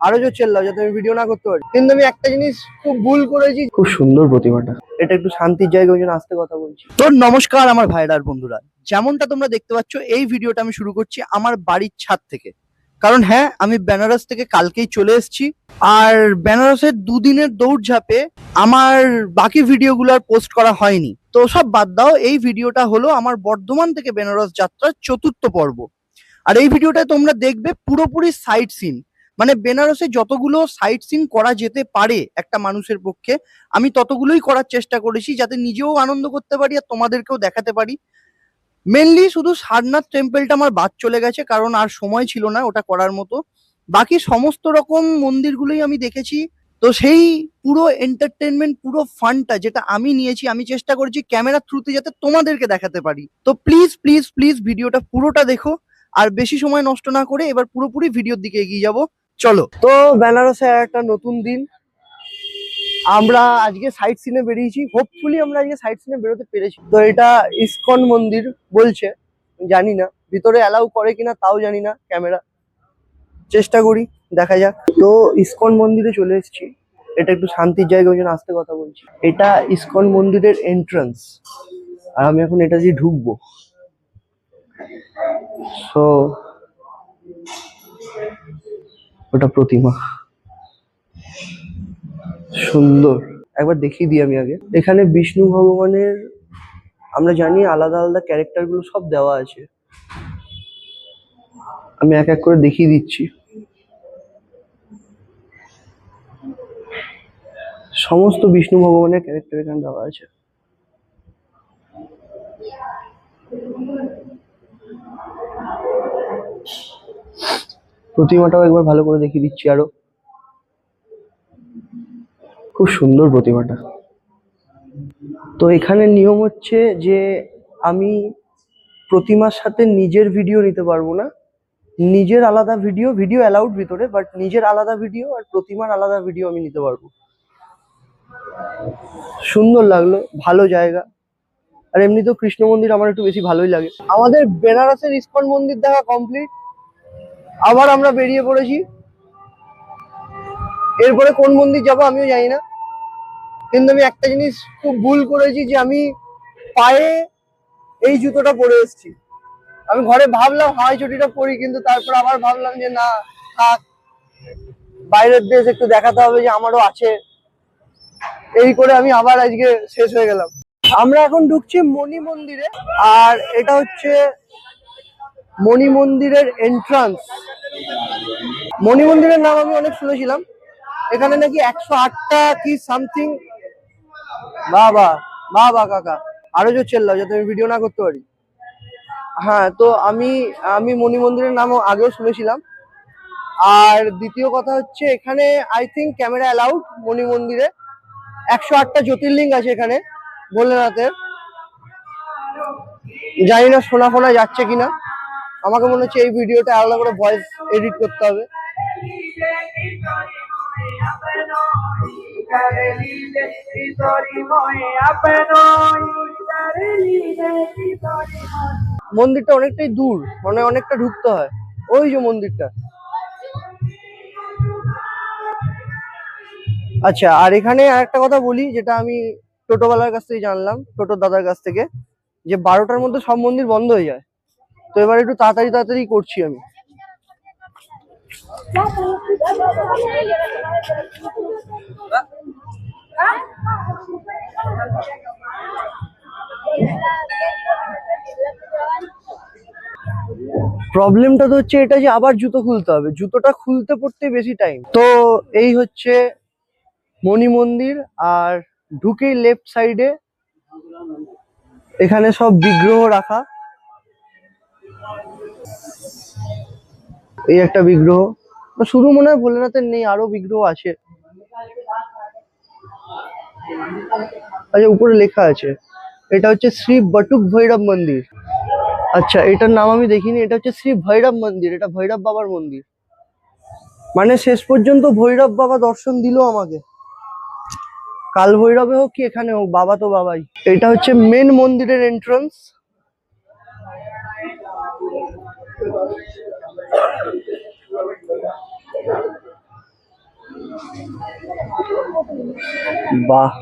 আরও জোর চেল্লাও যাতে আমি ভিডিও না করতে পারি। কিন্তু আমি একটা জিনিস খুব ভুল করেছি। খুব সুন্দর প্রতিমাটা এটা একটু শান্তির জায়গা ওই জন্য আসতে কথা বলছি। তো নমস্কার আমার ভাইরা আর বন্ধুরা। যেমনটা তোমরা দেখতে পাচ্ছ এই ভিডিওটা আমি শুরু করছি আমার বাড়ির ছাদ থেকে। কারণ হ্যাঁ আমি বেনারস থেকে কালকেই চলে এসেছি। আর বেনারসের দুদিনের দৌড়ঝাঁপে আমার বাকি ভিডিওগুলো আর পোস্ট করা হয়নি। তো সব বাদ দাও এই ভিডিওটা হলো আমার বর্ধমান থেকে বেনারস যাত্রার চতুর্থ পর্ব। আর এই ভিডিওটায় তোমরা দেখবে পুরোপুরি সাইট সিন মানে বেনারসে যতগুলো সাইট সিন করা যেতে পারে একটা মানুষের পক্ষে, আমি ততগুলোই করার চেষ্টা করেছি যাতে নিজেও আনন্দ করতে পারি আর তোমাদেরকেও দেখাতে পারি। মেনলি শুধু সারনাথ টেম্পলটা আমার বাদ চলে গেছে, কারণ আর সময় ছিল না ওটা করার মতো। বাকি সমস্ত রকম মন্দিরগুলোই আমি দেখেছি। তো সেই পুরো এন্টারটেনমেন্ট পুরো ফানটা যেটা আমি নিয়েছি, আমি চেষ্টা করেছি ক্যামেরা থ্রুতে যাতে তোমাদেরকে দেখাতে পারি। তো প্লিজ প্লিজ প্লিজ ভিডিওটা পুরোটা দেখো। আর বেশি সময় নষ্ট না করে এবার পুরোপুরি ভিডিওর দিকে এগিয়ে যাব। চলো। তো বেনারসে একটা নতুন দিন। আমরা আজকে সাইট সিনে বেরিয়েছি। হোপফুলি আমরা আজকে সাইট সিনে বেরোতে পেরেছি। তো এটা ইসকন মন্দির বলছে। জানি না। ভিতরে অ্যালাউ করে কিনা তাও জানি না। ক্যামেরা। চেষ্টা করি। দেখা যাক। তো ইস্কন মন্দিরে চলে এসেছি। এটা একটু শান্তির জায়গা, ওই জন্য আস্তে কথা বলছি। এটা ইস্কন মন্দিরের এন্ট্রান্স আর আমি এখন এটা দিয়ে ঢুকবো। সো ওটা প্রতিমা। সুন্দর। একবার দেখিয়ে দিই আমি আগে। এখানে বিষ্ণু ভগবানের, আমরা জানি আলাদা আলাদা ক্যারেক্টারগুলো সব দেওয়া আছে। আমি এক এক করে দেখিয়ে দিচ্ছি। সমস্ত বিষ্ণু ভগবানের ক্যারেক্টার এখানে দেওয়া আছে। প্রতিমাটাও একবার ভালো করে দেখিয়ে দিচ্ছি আরও। খুব সুন্দর প্রতিমাটা। তো এখানে নিয়ম হচ্ছে যে আমি প্রতিমার সাথে নিজের ভিডিও নিতে পারব না। নিজের আলাদা ভিডিও ভিডিও অ্যালাউড ভিতরে বাট নিজের আলাদা ভিডিও আর প্রতিমার আলাদা ভিডিও আমি নিতে পারব। সুন্দর লাগল, ভালো জায়গা। আর এমনি তো কৃষ্ণ মন্দির আমার একটু বেশি ভালোই লাগে। আমাদের বেনারসের ইস্কন মন্দির দেখা কমপ্লিট আবার আমরা বেরিয়ে পড়েছি। এরপরে কোন মন্দির যাব আমিও জানি না। কিন্তু আমি একটা জিনিস খুব ভুল করেছি যে আমি পায়ে এই জুতোটা পরে এসেছি। আমি ঘরে ভাবলাম হাওয়াই চটিটা পরি, কিন্তু তারপর আবার ভাবলাম যে না, থাক। বাইরের দেশ একটু দেখাতে হবে যে আমারও আছে। এই করে আমি আবার আজকে শেষ হয়ে গেলাম। আমরা এখন ঢুকছি মণি মন্দিরে, আর এটা হচ্ছে মণি মন্দিরের এন্ট্রান্স মণি মন্দিরের নাম আমি অনেক শুনেছিলাম। এখানে নাকি একশো আটটা কি সামথিং বাবা বাবা কাকা। আরও জোর চেল্লাও, যাতে আমি ভিডিও না করতে পারি। হ্যাঁ তো আমি আমি মণি মন্দিরের নামও আগেও শুনেছিলাম। আর দ্বিতীয় কথা হচ্ছে, এখানে I think camera allowed Mani মন্দিরে। একশো আটটা জ্যোতির্লিঙ্গ আছে এখানে, ভোলেনাথের। জানি না শোনা ফোনা যাচ্ছে কিনা। আমাকে মনে হচ্ছে এই ভিডিওটা আলাদা করে ভয়েস এডিট করতে হবে। মন্দিরটা অনেকটাই দূর মানে অনেকটা ঢুকতে হয়। ওই যে মন্দিরটা। আচ্ছা আর এখানে আরেকটা কথা বলি, যেটা আমি টোটোওয়ালার কাছ থেকে জানলাম টোটো দাদার কাছ থেকে, যে বারোটার মধ্যে সব মন্দির বন্ধ হয়ে যায়। তো এবার একটু তাড়াতাড়ি তাড়াতাড়ি করছি আমি। প্রবলেমটা তো হচ্ছে এটা যে আবার জুতো খুলতে হবে। জুতোটা খুলতে পড়তে বেশি টাইম তো এই হচ্ছে মণি মন্দির আর ঢুকেই লেফট সাইডে এখানে সব বিগ্রহ রাখা। এই একটা বিগ্রহ। শুধু মনে হয় ভোলেনাথের নেই, আরও বিগ্রহ আছে। আচ্ছা উপরে লেখা আছে, এটা হচ্ছে শ্রী বটুক ভৈরব মন্দির। আচ্ছা এটার নাম আমি দেখিনি, এটা হচ্ছে শ্রী ভৈরব মন্দির, এটা ভৈরব বাবার মন্দির। মানে শেষ পর্যন্ত ভৈরব বাবা দর্শন দিল আমাকে। কাল ভৈরবে হোক কি এখানে হোক, বাবা তো বাবাই। এটা হচ্ছে মেন মন্দিরের এন্ট্রান্স বাহ।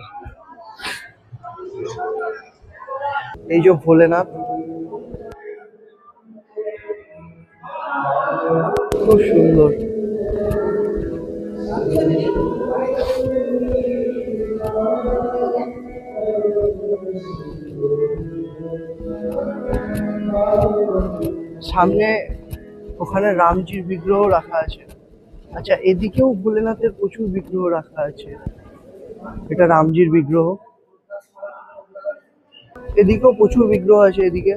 এই যে ভোলেনাথ। খুব সুন্দর। সামনে ওখানে রামজির বিগ্রহ রাখা আছে। আচ্ছা এদিকেও ভোলেনাথের প্রচুর বিগ্রহ রাখা আছে এটা রামজির বিগ্রহ এদিকেও প্রচুর বিগ্রহ আছে এদিকে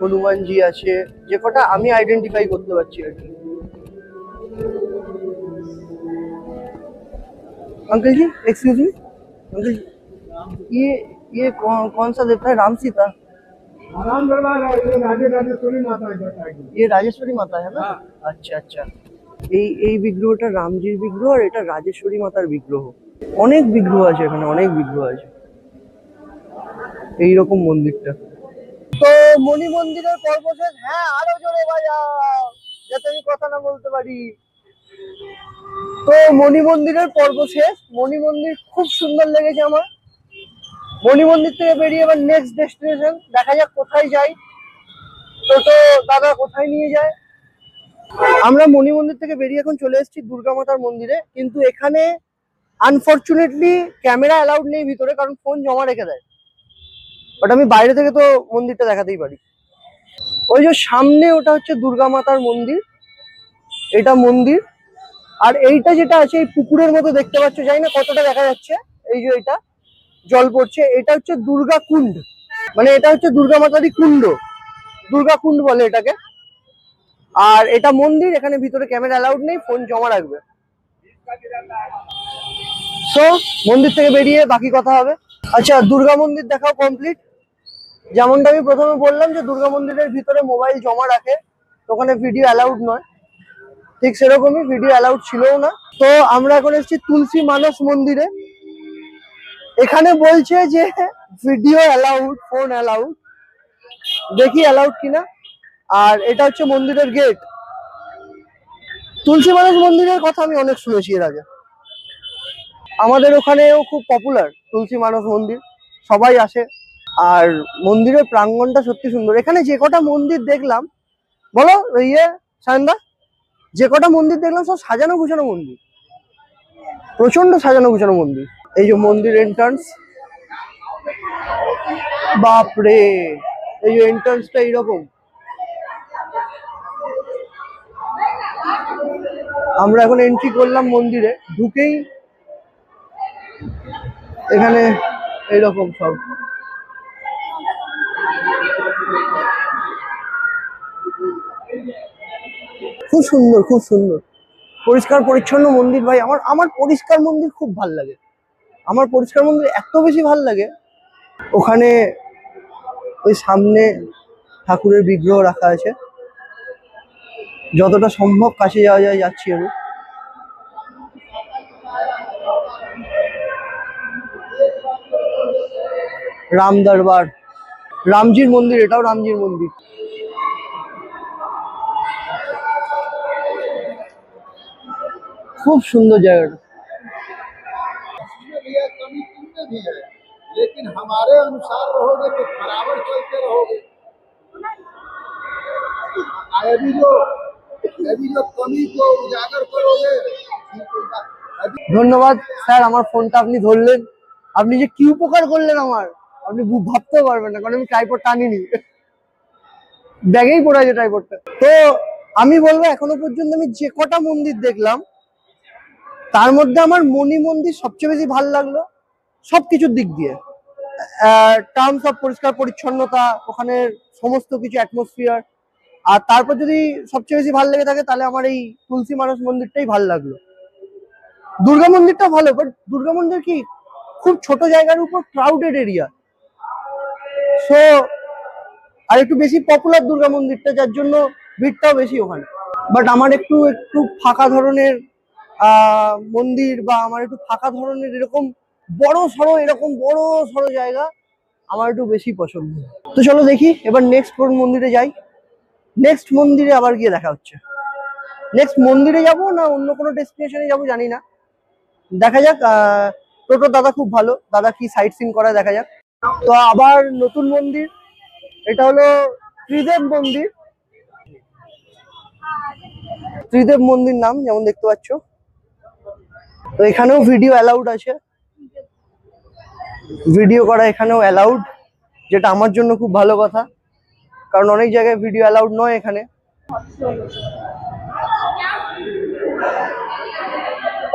হনুমানজি আছে যে কটা আমি আইডেন্টিফাই করতে পারছি আর কি uncle ji excuse me uncle ji ये ये कौन कौन सा देवता है राम सीता राम दरबार है ये राजे राजेश्वरी माता है बेटा की। ये রাজেশ্বরী মাতা है না আচ্ছা আচ্ছা এই এই বিগ্রহটা রামজির বিগ্রহ আর এটা রাজেশ্বরী মাতার বিগ্রহ। অনেক বিগ্রহ আছে এখানে, অনেক বিগ্রহ আছে। এইরকম মন্দিরটা। তো মণি মন্দিরের পর্ব শেষ হ্যাঁ আরও জোরে বাজাও। যাতে আমি কথা না বলতে পারি। তো মণি মন্দিরের পর্ব শেষ মণি মন্দির খুব সুন্দর লেগেছে আমার। মণি মন্দির থেকে বেরিয়ে এবার নেক্সট ডেস্টিনেশন দেখা যাক কোথায় যাই। তো দাদা কোথায় নিয়ে যায়? আমরা মণি মন্দির থেকে বেরিয়ে এখন চলে এসেছি দুর্গা মাতার মন্দিরে। কিন্তু এখানে আনফরচুনেটলি ক্যামেরা অ্যালাউড নেই ভিতরে, কারণ ফোন জমা রেখে দেয়। বাট আমি বাইরে থেকে তো মন্দিরটা দেখাতেই পারি। ওই যে সামনে ওটা হচ্ছে দুর্গা মাতার মন্দির। এটা মন্দির। আর এইটা যেটা আছে, এই পুকুরের মতো দেখতে পাচ্ছ, জানি না কতটা দেখা যাচ্ছে। এই যে এটা, জল পড়ছে। এটা হচ্ছে দুর্গা কুণ্ড। মানে এটা হচ্ছে দুর্গা মাতারই কুণ্ড। দুর্গা কুণ্ড বলে এটাকে। আর এটা মন্দির, এখানে ভিতরে ক্যামেরা অ্যালাউড নেই ফোন জমা রাখবে। সো মন্দির থেকে বেরিয়ে বাকি কথা হবে। আচ্ছা দুর্গা মন্দির দেখাও কমপ্লিট যেমনটা আমি প্রথমে বললাম যে দুর্গা মন্দিরের ভিতরে মোবাইল জমা রাখে ওখানে ভিডিও অ্যালাউড নয়। ঠিক সেরকমই ভিডিও অ্যালাউড ছিলও না। তো আমরা এখন এসেছি তুলসী মানস মন্দিরে। এখানে বলছে যে ভিডিও অ্যালাউড ফোন অ্যালাউড দেখি অ্যালাউড কিনা। আর এটা হচ্ছে মন্দিরের গেট তুলসী মানস মন্দিরের কথা আমি অনেক শুনেছি এর আগে। আমাদের ওখানেও খুব পপুলার তুলসী মানস মন্দির। সবাই আসে। আর মন্দিরের প্রাঙ্গনটা সত্যি সুন্দর। এখানে যে কটা মন্দির দেখলাম, বলো ইয়ে সায়নদা? যে কটা মন্দির দেখলাম, সব সাজানো গুছানো মন্দির। প্রচণ্ড সাজানো গুছানো মন্দির। এই যে মন্দির এন্ট্রান্স বাপরে! এই যে এন্ট্রান্সটা এইরকম। আমরা এখন এন্ট্রি করলাম মন্দিরে, ঢুকেই এখানে এইরকম সব। খুব সুন্দর খুব সুন্দর। পরিষ্কার, পরিচ্ছন্ন মন্দির ভাই, আমার আমার পরিষ্কার মন্দির খুব ভালো লাগে। আমার পরিষ্কার মন্দির এত বেশি ভালো লাগে। ওখানে ওই সামনে ঠাকুরের বিগ্রহ রাখা আছে। যতটা সম্ভব কাছে যাওয়া যায় যাচ্ছি আমি রাম দরবার রামজির মন্দির এটাও রামজির মন্দির খুব সুন্দর জায়গাটা इसमें भी है कमी तुमने भी है लेकिन हमारे अनुसार रहोगे तो बराबर चलते रहोगे अभी जो ধন্যবাদ, স্যার, আমার ফোনটা আপনি ধরলেন। আপনি যে কি উপকার করলেন আমার, আপনি ভাবতেও পারবেন না, কারণ আমি ট্রাইপড টানিনি। ব্যাগেই পড়ে আছে ট্রাইপডটা তো আমি বলব, এখনও পর্যন্ত আমি যে কটা মন্দির দেখলাম, তার মধ্যে আমার মণি মন্দির সবচেয়ে বেশি ভালো লাগল সব কিছুর দিক দিয়ে। টার্মস অফ পরিষ্কার পরিচ্ছন্নতা ওখানে সমস্ত কিছু অ্যাটমসফিয়ার আর তারপর যদি সবচেয়ে বেশি ভালো লেগে থাকে, তাহলে আমার এই তুলসী মানস মন্দিরটাই ভালো লাগল। দুর্গা মন্দিরটা ভালো বাট দুর্গা মন্দির কি খুব ছোট জায়গার উপর ক্রাউডেড এরিয়া সো আর একটু বেশি পপুলার দুর্গা মন্দিরটা, যার জন্য ভিড়টাও বেশি ওখানে। বাট আমার একটু একটু ফাঁকা ধরনের মন্দির বা আমার একটু ফাঁকা ধরনের এরকম বড় সড়ো, এরকম বড় সড়ো জায়গা আমার একটু বেশি পছন্দ। তো চলো দেখি, এবার নেক্সট কোন মন্দিরে যাই। নেক্সট মন্দিরে আবার গিয়ে দেখা হচ্ছে। নেক্সট মন্দিরে যাব না অন্য কোনো ডেস্টিনেশনে যাব জানি না। দেখা যাক টোটো দাদা খুব ভালো। দাদা কি সাইট সিন করা দেখা যাক। তো আবার নতুন মন্দির। এটা হলো ত্রিদেব মন্দির। ত্রিদেব মন্দির নাম, যেমন দেখতে পাচ্ছ। তো এখানেও ভিডিও অ্যালাউড আছে। ভিডিও করা এখানেও অ্যালাউড যেটা আমার জন্য খুব ভালো কথা। কারণ অনেক জায়গায় ভিডিও অ্যালাউড নয় এখানে।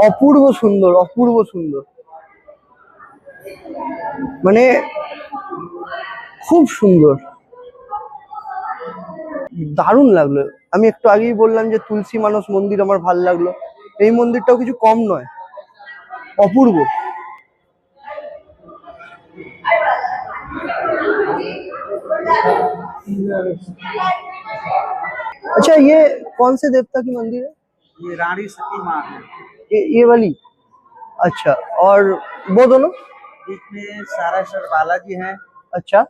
অপূর্ব সুন্দর অপূর্ব সুন্দর। মানে খুব সুন্দর। দারুণ লাগল। আমি একটু আগেই বললাম যে তুলসী মানস মন্দির আমার ভালো লাগল। এই মন্দিরটাও কিছু কম নয়, অপূর্ব। अच्छा ये कौन से देवता की मंदिर है ये रानी सती माँ है ये ये वाली अच्छा और वो दोनों बीच में सारासर बालाजी है अच्छा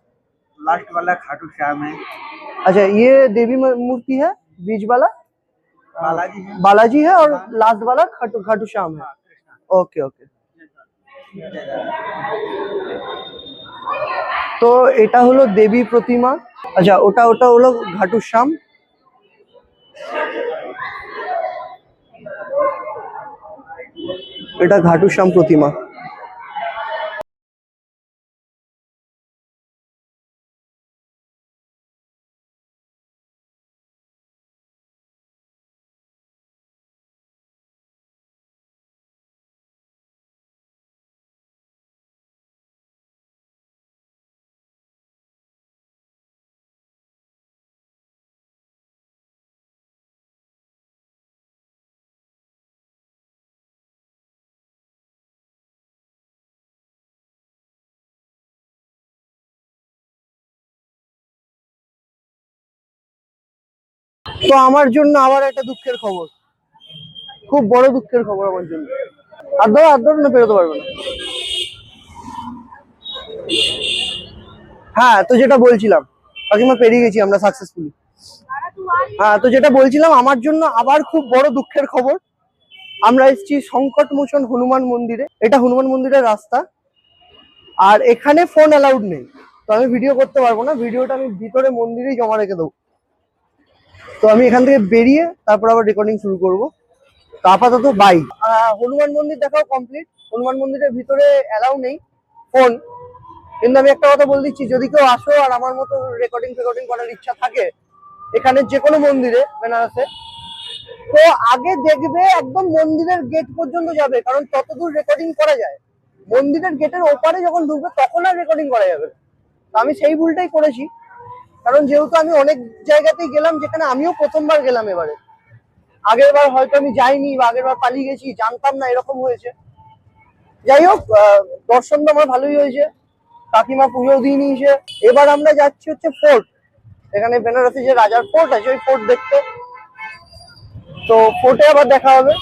लास्ट वाला खाटू श्याम है अच्छा ये देवी म- मूर्ति है बीच वाला बालाजी है बालाजी है और लास्ट वाला खाटू खाटू श्याम है ओके ओके তো এটা হলো দেবী প্রতিমা আচ্ছা ওটা ওটা হলো ঘাটু শ্যাম এটা ঘাটু শ্যাম প্রতিমা। তো আমার জন্য আবার একটা দুঃখের খবর। খুব বড় দুঃখের খবর আমার জন্য। আর ধরো আর ধরো, না বেরোতে পারবে না। হ্যাঁ তো যেটা বলছিলাম, কাকিমা পেরিয়ে গেছি আমরা সাকসেসফুলি হ্যাঁ তো যেটা বলছিলাম, আমার জন্য আবার খুব বড় দুঃখের খবর। আমরা এসেছি সংকট মোচন হনুমান মন্দিরে। এটা হনুমান মন্দিরের রাস্তা। আর এখানে ফোন অ্যালাউড নেই। তো আমি ভিডিও করতে পারব না। ভিডিওটা আমি ভিতরে মন্দিরেই জমা রেখে দেবো। তো আমি এখান থেকে বেরিয়ে তারপর আবার রেকর্ডিং শুরু করব। তো আপাতত বাই হনুমান মন্দির দেখাও কমপ্লিট হনুমান মন্দিরের ভিতরে অ্যালাউ নেই। ফোন কিন্তু আমি একটা কথা বলে দিচ্ছি, যদি কেউ আসো আর আমার মতো রেকর্ডিং ফেকর্ডিং করার ইচ্ছা থাকে এখানে যে কোনো মন্দিরে, বেনারসে, তো আগে দেখবে একদম মন্দিরের গেট পর্যন্ত যাবে, কারণ ততদূর রেকর্ডিং করা যায়। মন্দিরের গেটের ওপারে যখন ঢুকবে, তখন আর রেকর্ডিং করা যাবে আমি সেই ভুলটাই করেছি। কারণ যেহেতু আমি অনেক জায়গাতেই গেলাম যেখানে আমিও প্রথমবার গেলাম এবারে। আগের বার হয়তো আমি যাইনি বা আগের বার পালিয়ে গেছি, জানতাম না এরকম হয়েছে। যাই হোক দর্শন তো আমার ভালোই হয়েছে, কাকিমা পুজো দিয়ে নিয়েছে। এবার আমরা যাচ্ছি হচ্ছে ফোর্ট। এখানে বেনারসে যে রাজার ফোর্ট আছে, ওই ফোর্ট দেখতে। তো ফোর্টে আবার দেখা হবে।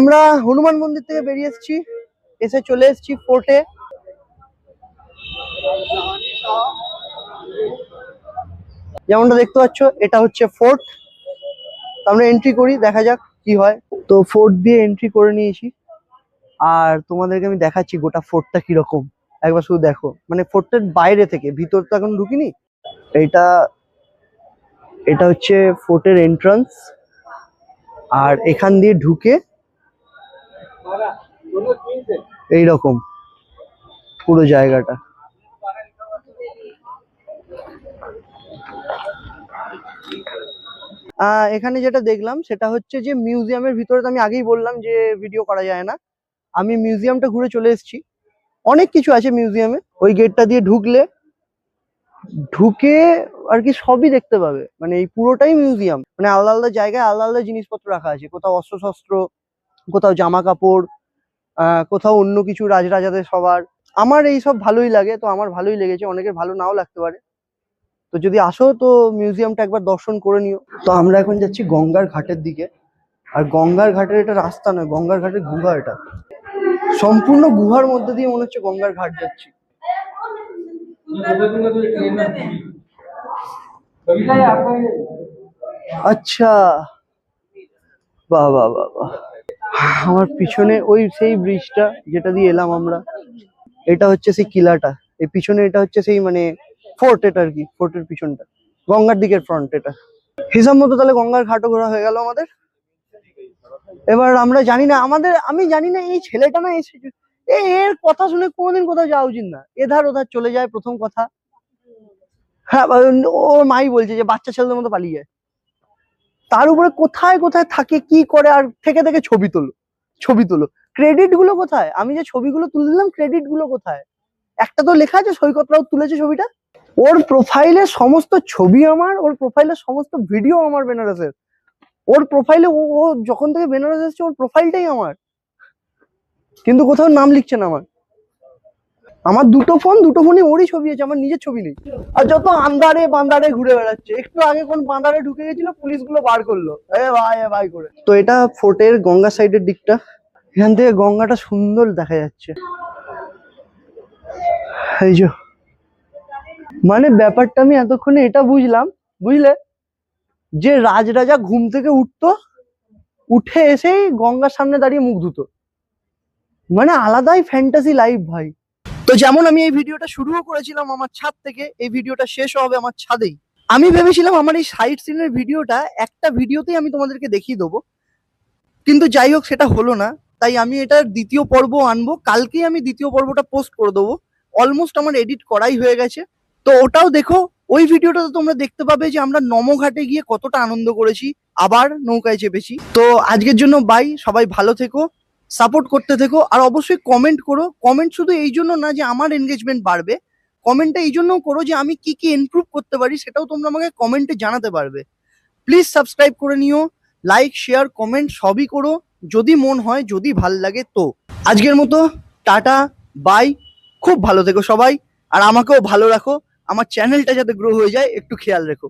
আমরা হনুমান মন্দির থেকে বেরিয়ে এসেছি। এসে চলে এসেছি ফোর্টে যেমনটা দেখতে পাচ্ছ, এটা হচ্ছে ফোর্ট আমরা এন্ট্রি করি, দেখা যাক কি হয়। তো ফোর্ট দিয়ে এন্ট্রি করে নিয়েছি। আর তোমাদেরকে আমি দেখাচ্ছি গোটা ফোর্টটা কীরকম। একবার শুধু দেখো। মানে ফোর্টের বাইরে থেকে, ভিতর তো এখন ঢুকিনি। এটা এটা হচ্ছে ফোর্টের এন্ট্রান্স আর এখান দিয়ে ঢুকে এইরকম, পুরো জায়গাটা। এখানে যেটা দেখলাম, সেটা হচ্ছে যে মিউজিয়ামের ভিতরে তো আমি আগেই বললাম যে ভিডিও করা যায় না। আমি মিউজিয়ামটা ঘুরে চলে এসেছি। অনেক কিছু আছে মিউজিয়ামে। ওই গেটটা দিয়ে ঢুকলে, ঢুকে আর কি সবই দেখতে পাবে। মানে এই পুরোটাই মিউজিয়াম। মানে আলাদা আলাদা জায়গায় আলাদা আলাদা জিনিসপত্র রাখা আছে। কোথাও অস্ত্র শস্ত্র কোথাও জামা কাপড় কোথাও অন্য কিছু রাজরাজাদের সবার। আমার এই সব ভালোই লাগে, তো আমার ভালোই লেগেছে, অনেকের ভালো নাও লাগতে পারে। তো যদি আসো, তো মিউজিয়ামটা একবার দর্শন করে নিও। তো আমরা এখন যাচ্ছি গঙ্গার ঘাটের দিকে। আর গঙ্গার ঘাটের এটা রাস্তা নয়, গঙ্গার ঘাটের গুহা এটা। সম্পূর্ণ গুহার মধ্যে দিয়ে মনে হচ্ছে গঙ্গার ঘাট যাচ্ছি। আচ্ছা। বাহ বাহ বাহ বাহ। আমার পিছনে ওই সেই ব্রিজটা যেটা দিয়ে এলাম আমরা, এটা হচ্ছে সেই কিলাটা। এই পিছনে এটা হচ্ছে সেই মানে ফোর্ট এটা আর কি ফোর্টের পিছনটা। গঙ্গার দিকের ফ্রন্ট এটা। হিসাব মতো তাহলে গঙ্গার ঘাটও ঘোরা হয়ে গেল আমাদের। এবার আমরা জানি না, আমাদের, আমি জানি না এই ছেলেটা না এসে এর কথা শুনে কোনোদিন কোথাও যাওয়া উচিত না। এধার ওধার চলে যায় প্রথম কথা। হ্যাঁ ওর মাই বলছে যে বাচ্চা ছেলেদের মতো পালিয়ে যায়। তার উপরে কোথায় কোথায় থাকে, কি করে, আর থেকে থেকে ছবি তোলো ছবি তোলো। ক্রেডিটগুলো কোথায়? আমি যে ছবিগুলো তুলে দিলাম ক্রেডিটগুলো কোথায়? একটা তো লেখা আছে, সৈকত রাও তুলেছে ছবিটা। ওর প্রোফাইলে সমস্ত ছবি আমার, ওর প্রোফাইলে সমস্ত ভিডিও আমার বেনারসের। ওর প্রোফাইলে ও ও যখন থেকে বেনারস এসেছে, ওর প্রোফাইলটাই আমার। কিন্তু কোথাও নাম লিখছে না আমার। আমার দুটো ফোন, দুটো ফোনই ওরই ছবি আছে, আমার নিজের ছবি নেই। আর যত আন্দারে বান্দারে ঘুরে বেড়াচ্ছে, একটু আগে কোন বান্দারে ঢুকে গেছিল পুলিশগুলো বার করল। এ ভাই এ ভাই করে। তো এটা ফোর্টের গঙ্গা সাইডের দিকটা। এখান থেকে গঙ্গাটা সুন্দর দেখা যাচ্ছে। মানে ব্যাপারটা আমি এতক্ষণে এটা বুঝলাম, বুঝলে? যে রাজরাজা ঘুম থেকে উঠতো, উঠে এসেই গঙ্গার সামনে দাঁড়িয়ে মুখ ধুতো। মানে আলাদাই ফ্যান্টাসি লাইফ ভাই। তো যেমন আমি এই ভিডিওটা শুরুও করেছিলাম আমার ছাদ থেকে, এই ভিডিওটা শেষ হবে আমার ছাদেই। আমি ভেবেছিলাম আমার এই সাইড সিনের ভিডিওটা একটা ভিডিওতেই আমি তোমাদেরকে দেখিয়ে দেবো। কিন্তু যাই হোক, সেটা হলো না। তাই আমি এটার দ্বিতীয় পর্ব আনব। কালকেই আমি দ্বিতীয় পর্বটা পোস্ট করে দেবো। অলমোস্ট আমার এডিট করাই হয়ে গেছে। তো ওটাও দেখো, ওই ভিডিওটাতে তোমরা দেখতে পাবে যে আমরা নমঘাটে গিয়ে কতটা আনন্দ করেছি। আবার নৌকায় চেপেছি। তো আজকের জন্য বাই সবাই ভালো থেকো। সাপোর্ট করতে থেকো, আর অবশ্যই কমেন্ট করো। কমেন্ট শুধু এই জন্য না যে আমার এনগেজমেন্ট বাড়বে কমেন্টটা এই জন্যও করো যে আমি কি কি ইমপ্রুভ করতে পারি, সেটাও তোমরা আমাকে কমেন্টে জানাতে পারবে। প্লিজ সাবস্ক্রাইব করে নিও লাইক শেয়ার কমেন্ট সবই করো, যদি মন হয়, যদি ভালো লাগে তো। আজকের মতো, টাটা বাই খুব ভালো থেকো সবাই, আর আমাকেও ভালো রাখো, আমার চ্যানেলটা যাতে গ্রো হয়ে যায়, একটু খেয়াল রেখো।